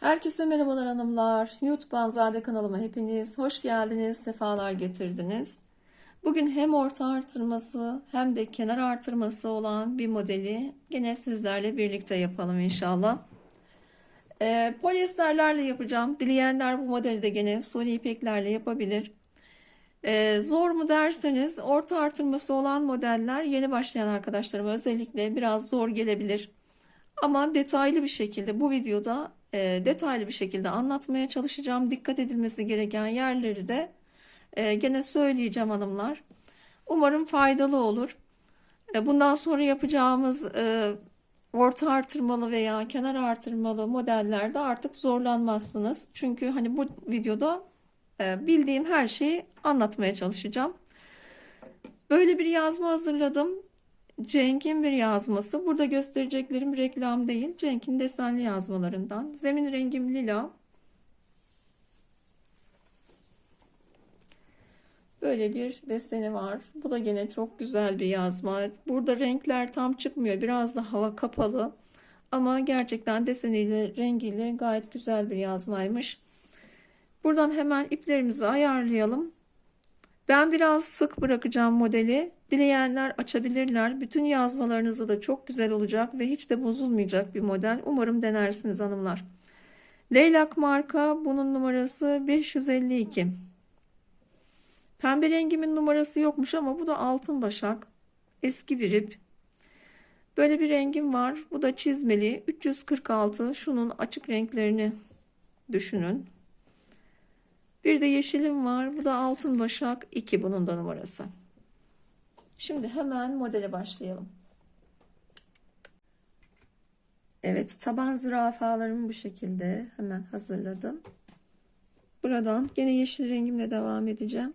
Herkese merhabalar hanımlar. YouTube Anzade kanalıma hepiniz hoş geldiniz, sefalar getirdiniz. Bugün hem orta artırması hem de kenar artırması olan bir modeli gene sizlerle birlikte yapalım inşallah. Ee, polyesterlerle yapacağım. Dileyenler bu modeli de gene suni ipeklerle yapabilir. Ee, zor mu derseniz orta artırması olan modeller yeni başlayan arkadaşlarıma özellikle biraz zor gelebilir. Ama detaylı bir şekilde bu videoda e, detaylı bir şekilde anlatmaya çalışacağım. Dikkat edilmesi gereken yerleri de e, gene söyleyeceğim hanımlar. Umarım faydalı olur. E, bundan sonra yapacağımız e, orta artırmalı veya kenar artırmalı modellerde artık zorlanmazsınız. Çünkü hani bu videoda e, bildiğim her şeyi anlatmaya çalışacağım. Böyle bir yazma hazırladım. Cenk'in bir yazması. Burada göstereceklerim reklam değil. Cenk'in desenli yazmalarından. Zemin rengim lila. Böyle bir deseni var. Bu da gene çok güzel bir yazma. Burada renkler tam çıkmıyor. Biraz da hava kapalı. Ama gerçekten deseniyle, rengiyle gayet güzel bir yazmaymış. Buradan hemen iplerimizi ayarlayalım. Ben biraz sık bırakacağım modeli. Dileyenler açabilirler. Bütün yazmalarınızı da çok güzel olacak ve hiç de bozulmayacak bir model. Umarım denersiniz hanımlar. Leylak marka bunun numarası 552. Pembe rengimin numarası yokmuş ama bu da altın başak. Eski bir ip. Böyle bir rengim var. Bu da çizmeli. 346. Şunun açık renklerini düşünün. Bir de yeşilim var. Bu da altın başak 2 bunun da numarası. Şimdi hemen modele başlayalım. Evet taban zürafalarımı bu şekilde hemen hazırladım. Buradan gene yeşil rengimle devam edeceğim.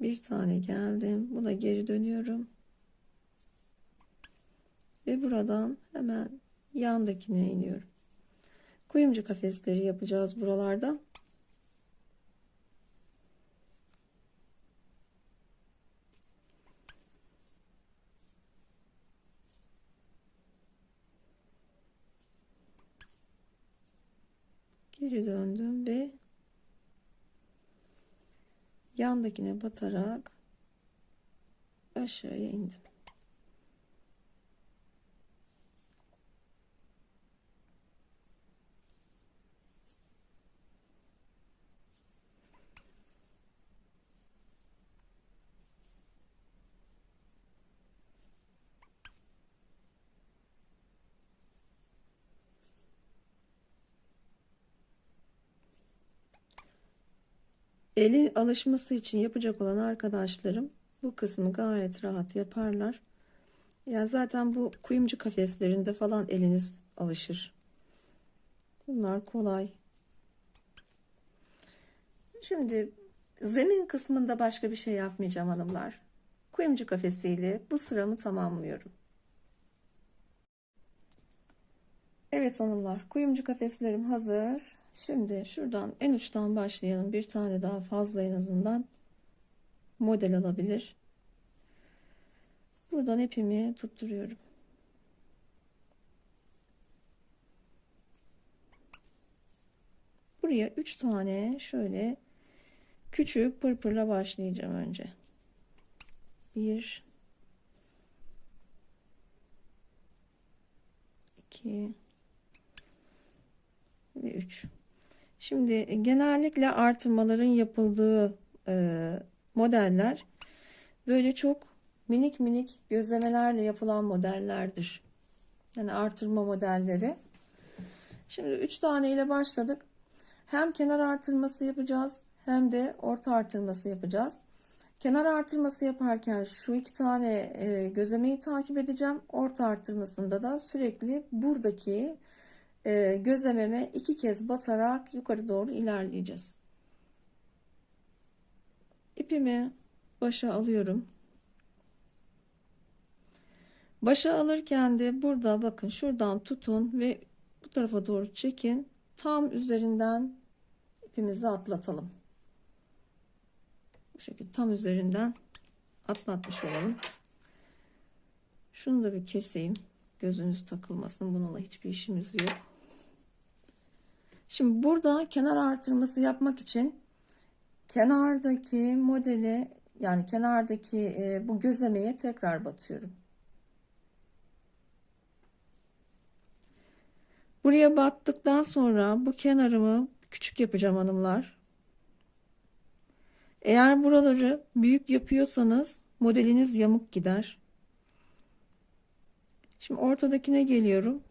Bir tane geldim. Buna geri dönüyorum. Ve buradan hemen yandakine iniyorum. Kuyumcu kafesleri yapacağız buralarda. Geri döndüm ve yandakine batarak aşağıya indim. Eli alışması için yapacak olan arkadaşlarım bu kısmı gayet rahat yaparlar. Yani zaten bu kuyumcu kafeslerinde falan eliniz alışır. Bunlar kolay. Şimdi zemin kısmında başka bir şey yapmayacağım hanımlar. Kuyumcu kafesiyle bu sıramı tamamlıyorum. Evet hanımlar, kuyumcu kafeslerim hazır. Şimdi şuradan en uçtan başlayalım. Bir tane daha fazla en azından model alabilir. Buradan ipimi tutturuyorum. Buraya 3 tane şöyle küçük pırpırla başlayacağım önce. 1 2 ve 3 Şimdi genellikle artırmaların yapıldığı e, modeller böyle çok minik minik gözlemelerle yapılan modellerdir. Yani artırma modelleri. Şimdi 3 tane ile başladık. Hem kenar artırması yapacağız hem de orta artırması yapacağız. Kenar artırması yaparken şu iki tane e, gözlemeyi takip edeceğim. Orta artırmasında da sürekli buradaki e, gözlememe iki kez batarak yukarı doğru ilerleyeceğiz. İpimi başa alıyorum. Başa alırken de burada bakın şuradan tutun ve bu tarafa doğru çekin. Tam üzerinden ipimizi atlatalım. Bu şekilde tam üzerinden atlatmış olalım. Şunu da bir keseyim. Gözünüz takılmasın. Bununla hiçbir işimiz yok. Şimdi burada kenar artırması yapmak için kenardaki modeli yani kenardaki e, bu gözlemeye tekrar batıyorum. Buraya battıktan sonra bu kenarımı küçük yapacağım hanımlar. Eğer buraları büyük yapıyorsanız modeliniz yamuk gider. Şimdi ortadakine geliyorum.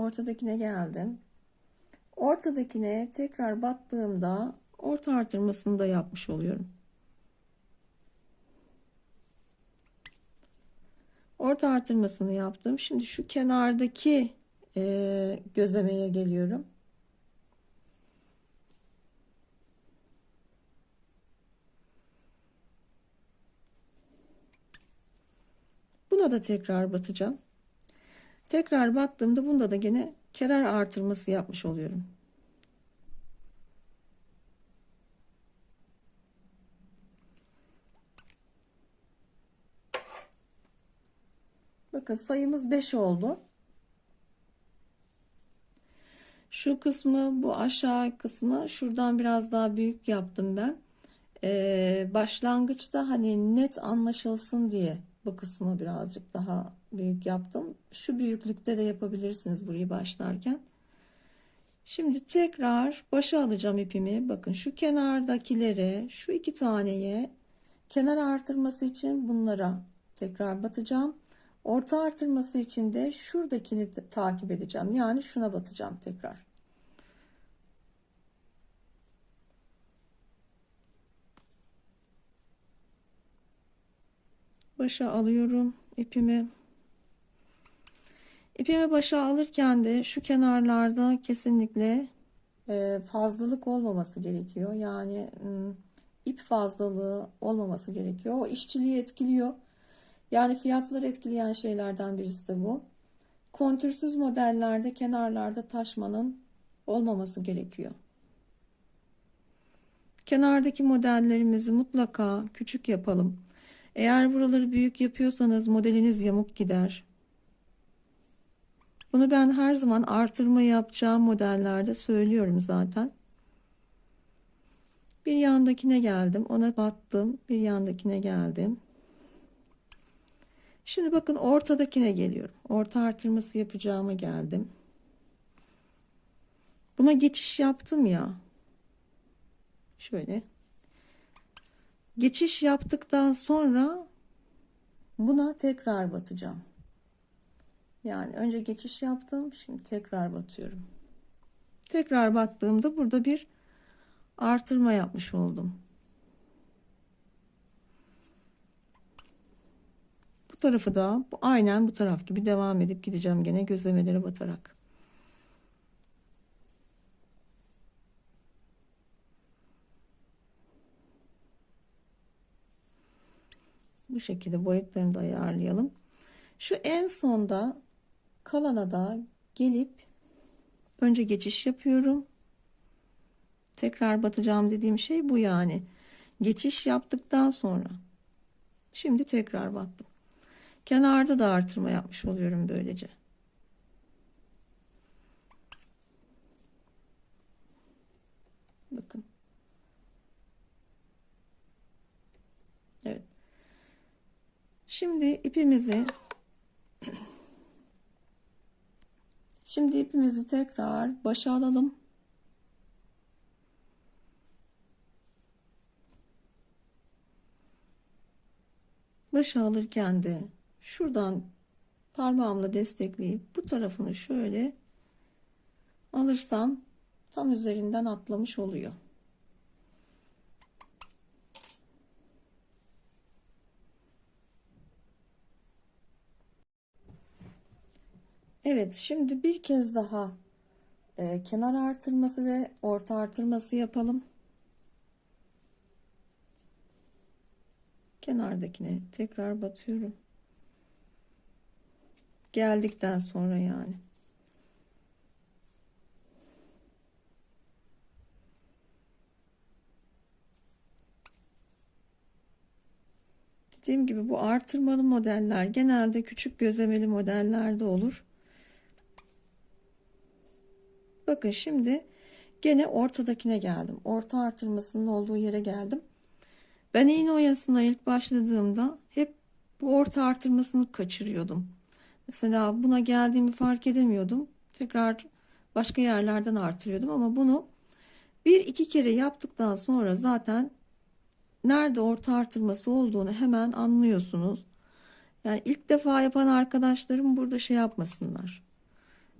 Ortadakine geldim. Ortadakine tekrar battığımda orta artırmasını da yapmış oluyorum. Orta artırmasını yaptım. Şimdi şu kenardaki e, gözlemeye geliyorum. Buna da tekrar batacağım. Tekrar battığımda bunda da gene kenar artırması yapmış oluyorum. Bakın sayımız 5 oldu. Şu kısmı bu aşağı kısmı şuradan biraz daha büyük yaptım ben. Ee, başlangıçta hani net anlaşılsın diye bu kısmı birazcık daha büyük yaptım. Şu büyüklükte de yapabilirsiniz burayı başlarken. Şimdi tekrar başa alacağım ipimi. Bakın şu kenardakilere şu iki taneye kenar artırması için bunlara tekrar batacağım. Orta artırması için de şuradakini takip edeceğim. Yani şuna batacağım tekrar. Başa alıyorum ipimi. İpimi başa alırken de şu kenarlarda kesinlikle e, fazlalık olmaması gerekiyor. Yani ip fazlalığı olmaması gerekiyor. O işçiliği etkiliyor. Yani fiyatları etkileyen şeylerden birisi de bu. Kontürsüz modellerde kenarlarda taşmanın olmaması gerekiyor. Kenardaki modellerimizi mutlaka küçük yapalım. Eğer buraları büyük yapıyorsanız modeliniz yamuk gider. Bunu ben her zaman artırma yapacağım modellerde söylüyorum zaten. Bir yandakine geldim. Ona battım. Bir yandakine geldim. Şimdi bakın ortadakine geliyorum. Orta artırması yapacağıma geldim. Buna geçiş yaptım ya. Şöyle. Geçiş yaptıktan sonra buna tekrar batacağım. Yani önce geçiş yaptım. Şimdi tekrar batıyorum. Tekrar battığımda burada bir artırma yapmış oldum. Bu tarafı da aynen bu taraf gibi devam edip gideceğim gene gözlemelere batarak. Bu şekilde boyutlarını da ayarlayalım. Şu en sonda kalana da gelip önce geçiş yapıyorum. Tekrar batacağım dediğim şey bu yani. Geçiş yaptıktan sonra şimdi tekrar battım. Kenarda da artırma yapmış oluyorum böylece. Bakın. Evet. Şimdi ipimizi Şimdi ipimizi tekrar başa alalım. Başa alırken de şuradan parmağımla destekleyip bu tarafını şöyle alırsam tam üzerinden atlamış oluyor. Evet, şimdi bir kez daha e, kenar artırması ve orta artırması yapalım. Kenardakine tekrar batıyorum. Geldikten sonra yani. bahsettiğim gibi bu artırmalı modeller genelde küçük gözlemeli modellerde olur. Bakın şimdi gene ortadakine geldim. Orta artırmasının olduğu yere geldim. Ben iğne oyasına ilk başladığımda hep bu orta artırmasını kaçırıyordum. Mesela buna geldiğimi fark edemiyordum. Tekrar başka yerlerden artırıyordum ama bunu bir iki kere yaptıktan sonra zaten nerede orta artırması olduğunu hemen anlıyorsunuz. Yani ilk defa yapan arkadaşlarım burada şey yapmasınlar.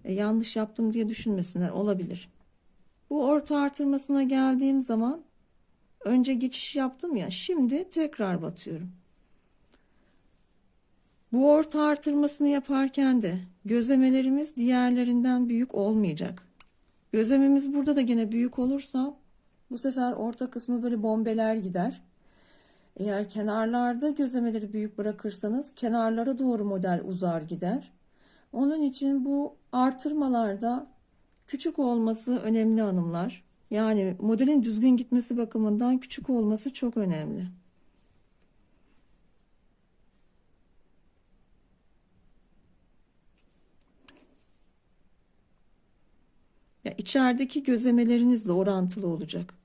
E, yanlış yaptım diye düşünmesinler olabilir. Bu orta artırmasına geldiğim zaman önce geçiş yaptım ya şimdi tekrar batıyorum. Bu orta artırmasını yaparken de gözlemelerimiz diğerlerinden büyük olmayacak. Gözlememiz burada da gene büyük olursa bu sefer orta kısmı böyle bombeler gider. Eğer kenarlarda gözlemeleri büyük bırakırsanız kenarlara doğru model uzar gider. Onun için bu artırmalarda küçük olması önemli hanımlar. Yani modelin düzgün gitmesi bakımından küçük olması çok önemli. Ya içerideki gözlemelerinizle orantılı olacak.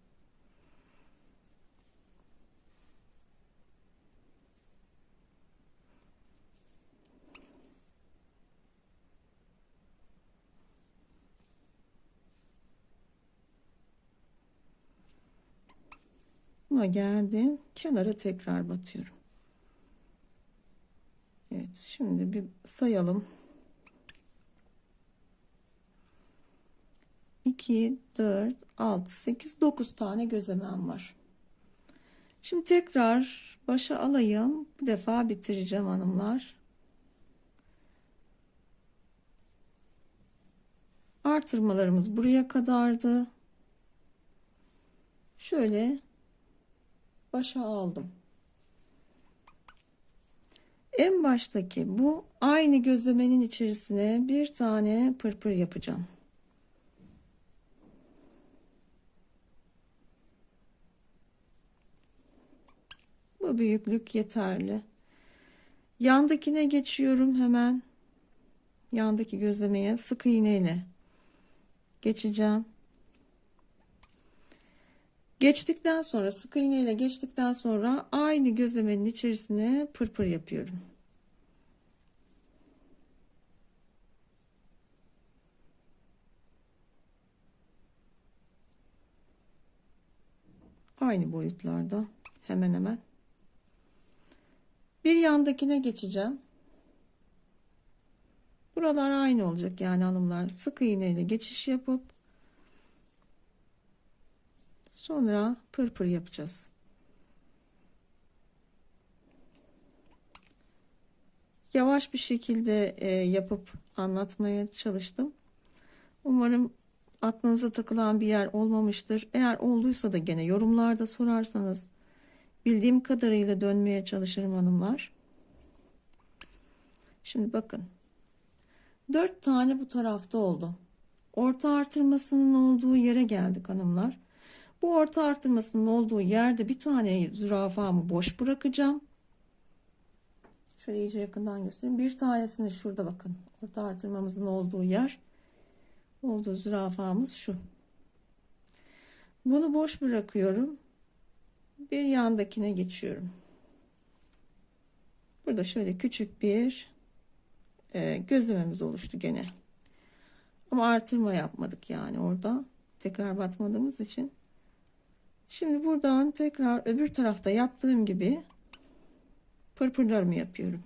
Ama geldim. Kenara tekrar batıyorum. Evet. Şimdi bir sayalım. 2, 4, 6, 8, 9 tane gözlemem var. Şimdi tekrar başa alayım. Bu defa bitireceğim hanımlar. Artırmalarımız buraya kadardı. Şöyle başa aldım. En baştaki bu aynı gözlemenin içerisine bir tane pırpır yapacağım. Bu büyüklük yeterli. Yandakine geçiyorum hemen. Yandaki gözlemeye sık iğneyle geçeceğim. Geçtikten sonra sık iğneyle geçtikten sonra aynı gözlemenin içerisine pırpır yapıyorum. Aynı boyutlarda hemen hemen. Bir yandakine geçeceğim. Buralar aynı olacak yani hanımlar. Sık iğneyle geçiş yapıp sonra pırpır yapacağız. Yavaş bir şekilde e, yapıp anlatmaya çalıştım. Umarım aklınıza takılan bir yer olmamıştır. Eğer olduysa da gene yorumlarda sorarsanız Bildiğim kadarıyla dönmeye çalışırım hanımlar. Şimdi bakın. Dört tane bu tarafta oldu. Orta artırmasının olduğu yere geldik hanımlar. Bu orta artırmasının olduğu yerde bir tane zürafamı boş bırakacağım. Şöyle iyice yakından göstereyim. Bir tanesini şurada bakın. Orta artırmamızın olduğu yer. Olduğu zürafamız şu. Bunu boş bırakıyorum bir yandakine geçiyorum. Burada şöyle küçük bir e, gözlememiz oluştu gene. Ama artırma yapmadık yani orada. Tekrar batmadığımız için. Şimdi buradan tekrar öbür tarafta yaptığım gibi pırpırlarımı yapıyorum.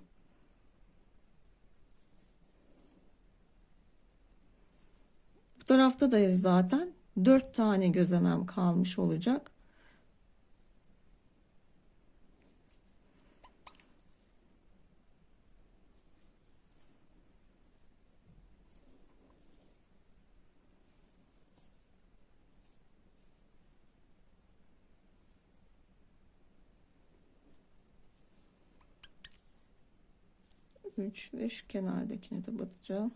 Bu tarafta da zaten 4 tane gözlemem kalmış olacak. 3 ve şu kenardakine de batacağım.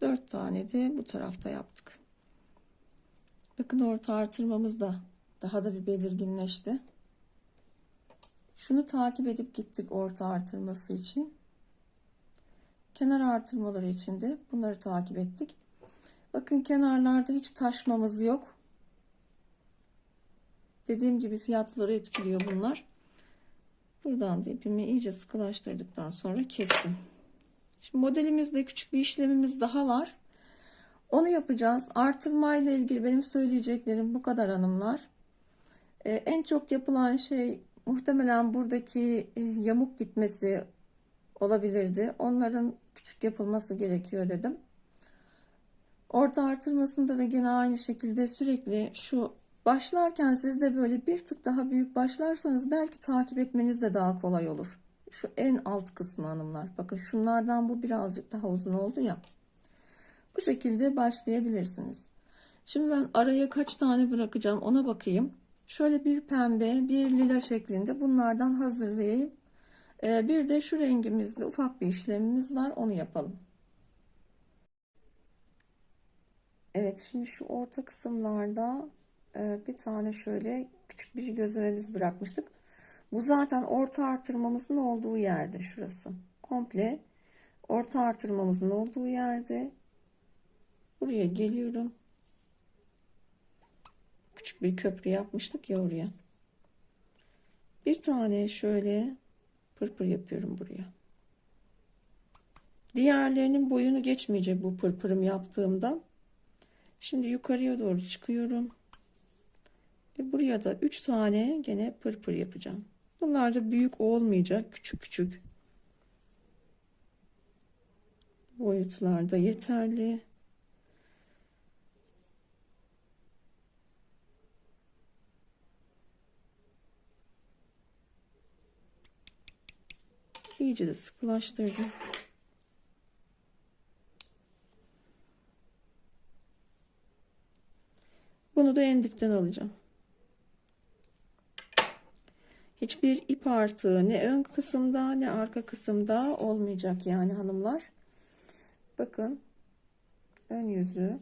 Dört tane de bu tarafta yaptık. Bakın orta artırmamız da daha da bir belirginleşti. Şunu takip edip gittik orta artırması için. Kenar artırmaları için de bunları takip ettik. Bakın kenarlarda hiç taşmamız yok. Dediğim gibi fiyatları etkiliyor bunlar. Buradan da ipimi iyice sıkılaştırdıktan sonra kestim. Şimdi modelimizde küçük bir işlemimiz daha var. Onu yapacağız. Artırma ile ilgili benim söyleyeceklerim bu kadar hanımlar. Ee, en çok yapılan şey muhtemelen buradaki e, yamuk gitmesi olabilirdi. Onların küçük yapılması gerekiyor dedim. Orta artırmasında da gene aynı şekilde sürekli şu başlarken siz de böyle bir tık daha büyük başlarsanız belki takip etmeniz de daha kolay olur. Şu en alt kısmı hanımlar. Bakın şunlardan bu birazcık daha uzun oldu ya. Bu şekilde başlayabilirsiniz. Şimdi ben araya kaç tane bırakacağım ona bakayım. Şöyle bir pembe, bir lila şeklinde bunlardan hazırlayayım. Ee, bir de şu rengimizde ufak bir işlemimiz var. Onu yapalım. Evet şimdi şu orta kısımlarda e, bir tane şöyle küçük bir gözlememiz bırakmıştık. Bu zaten orta artırmamızın olduğu yerde şurası. Komple orta artırmamızın olduğu yerde. Buraya geliyorum. Küçük bir köprü yapmıştık ya oraya. Bir tane şöyle pırpır yapıyorum buraya. Diğerlerinin boyunu geçmeyecek bu pırpırım yaptığımda. Şimdi yukarıya doğru çıkıyorum. Ve buraya da 3 tane gene pırpır yapacağım. Bunlar da büyük olmayacak. Küçük küçük. Boyutlarda yeterli. İyice de sıkılaştırdım. Bunu da en dipten alacağım. Hiçbir ip artığı ne ön kısımda ne arka kısımda olmayacak yani hanımlar. Bakın ön yüzü.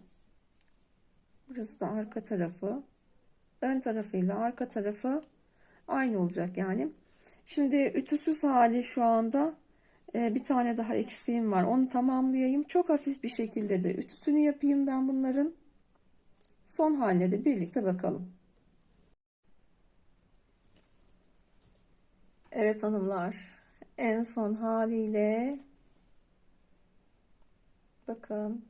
Burası da arka tarafı. Ön tarafıyla arka tarafı aynı olacak yani. Şimdi ütüsüz hali şu anda e, bir tane daha eksiğim var. Onu tamamlayayım. Çok hafif bir şekilde de ütüsünü yapayım ben bunların. Son haline de birlikte bakalım. Evet hanımlar. En son haliyle bakın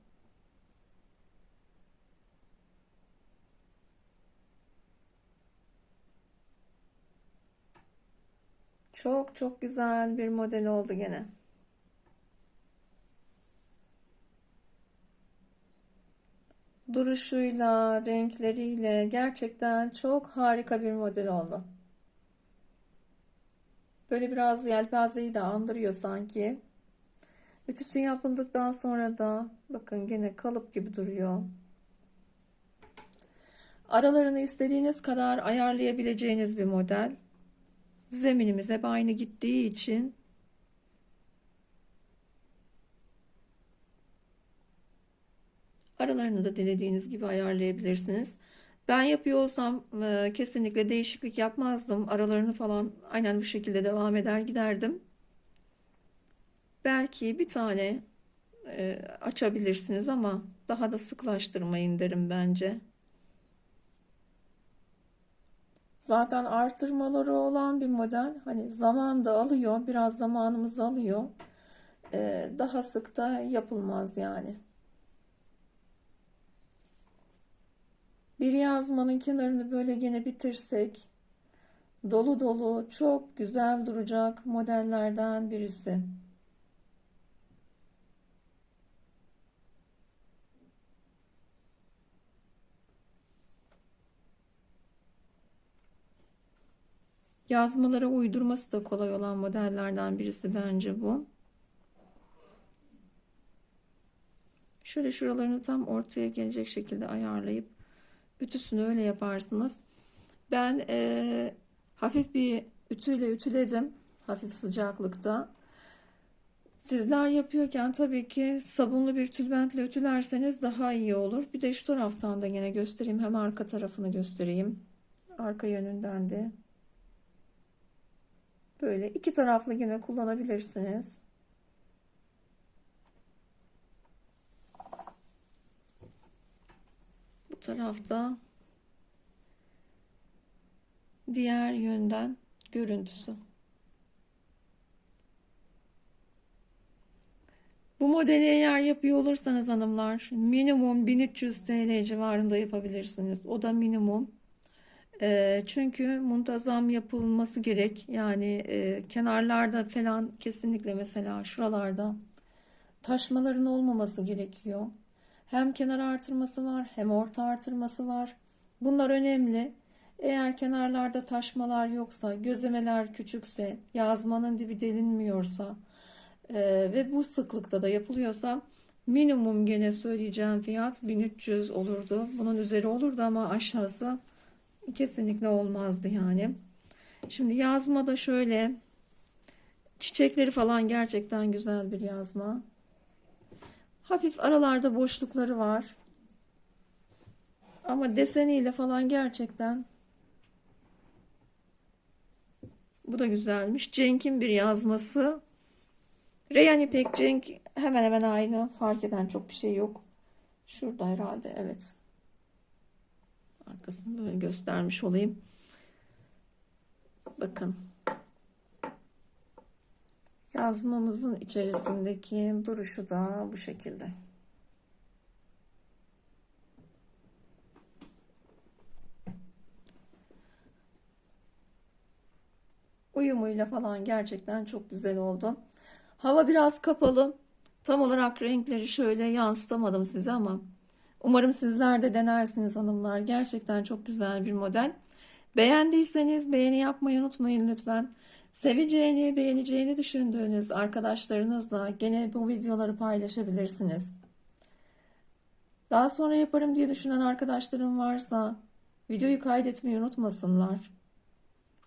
Çok çok güzel bir model oldu gene. Duruşuyla, renkleriyle gerçekten çok harika bir model oldu. Böyle biraz yelpazeyi de andırıyor sanki. Ütüsü yapıldıktan sonra da bakın gene kalıp gibi duruyor. Aralarını istediğiniz kadar ayarlayabileceğiniz bir model. Zeminimiz hep aynı gittiği için aralarını da dilediğiniz gibi ayarlayabilirsiniz. Ben yapıyor olsam e, kesinlikle değişiklik yapmazdım. Aralarını falan aynen bu şekilde devam eder giderdim. Belki bir tane e, açabilirsiniz ama daha da sıklaştırmayın derim bence. Zaten artırmaları olan bir model. Hani zaman da alıyor. Biraz zamanımız alıyor. E, daha sık da yapılmaz yani. Bir yazmanın kenarını böyle gene bitirsek dolu dolu çok güzel duracak modellerden birisi. Yazmalara uydurması da kolay olan modellerden birisi bence bu. Şöyle şuralarını tam ortaya gelecek şekilde ayarlayıp ütüsünü öyle yaparsınız. Ben e, hafif bir ütüyle ütüledim. Hafif sıcaklıkta. Sizler yapıyorken tabii ki sabunlu bir tülbentle ütülerseniz daha iyi olur. Bir de şu taraftan da yine göstereyim. Hem arka tarafını göstereyim. Arka yönünden de. Böyle iki taraflı yine kullanabilirsiniz. Bu tarafta diğer yönden görüntüsü. Bu modeli eğer yapıyor olursanız hanımlar minimum 1300 TL civarında yapabilirsiniz. O da minimum. E, çünkü muntazam yapılması gerek. Yani e, kenarlarda falan kesinlikle mesela şuralarda taşmaların olmaması gerekiyor. Hem kenar artırması var hem orta artırması var. Bunlar önemli. Eğer kenarlarda taşmalar yoksa, gözemeler küçükse, yazmanın dibi delinmiyorsa e, ve bu sıklıkta da yapılıyorsa minimum gene söyleyeceğim fiyat 1300 olurdu. Bunun üzeri olurdu ama aşağısı kesinlikle olmazdı yani. Şimdi yazma da şöyle çiçekleri falan gerçekten güzel bir yazma. Hafif aralarda boşlukları var. Ama deseniyle falan gerçekten bu da güzelmiş. Cenk'in bir yazması. Reyhan İpek Cenk hemen hemen aynı. Fark eden çok bir şey yok. Şurada herhalde evet. Arkasını böyle göstermiş olayım. Bakın. Yazmamızın içerisindeki duruşu da bu şekilde. Uyumuyla falan gerçekten çok güzel oldu. Hava biraz kapalı. Tam olarak renkleri şöyle yansıtamadım size ama umarım sizler de denersiniz hanımlar. Gerçekten çok güzel bir model. Beğendiyseniz beğeni yapmayı unutmayın lütfen. Seveceğini, beğeneceğini düşündüğünüz arkadaşlarınızla gene bu videoları paylaşabilirsiniz. Daha sonra yaparım diye düşünen arkadaşlarım varsa videoyu kaydetmeyi unutmasınlar.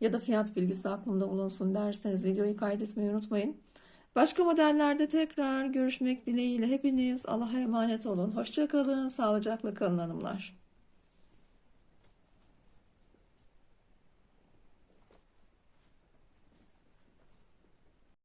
Ya da fiyat bilgisi aklımda bulunsun derseniz videoyu kaydetmeyi unutmayın. Başka modellerde tekrar görüşmek dileğiyle hepiniz Allah'a emanet olun. Hoşçakalın, sağlıcakla kalın hanımlar.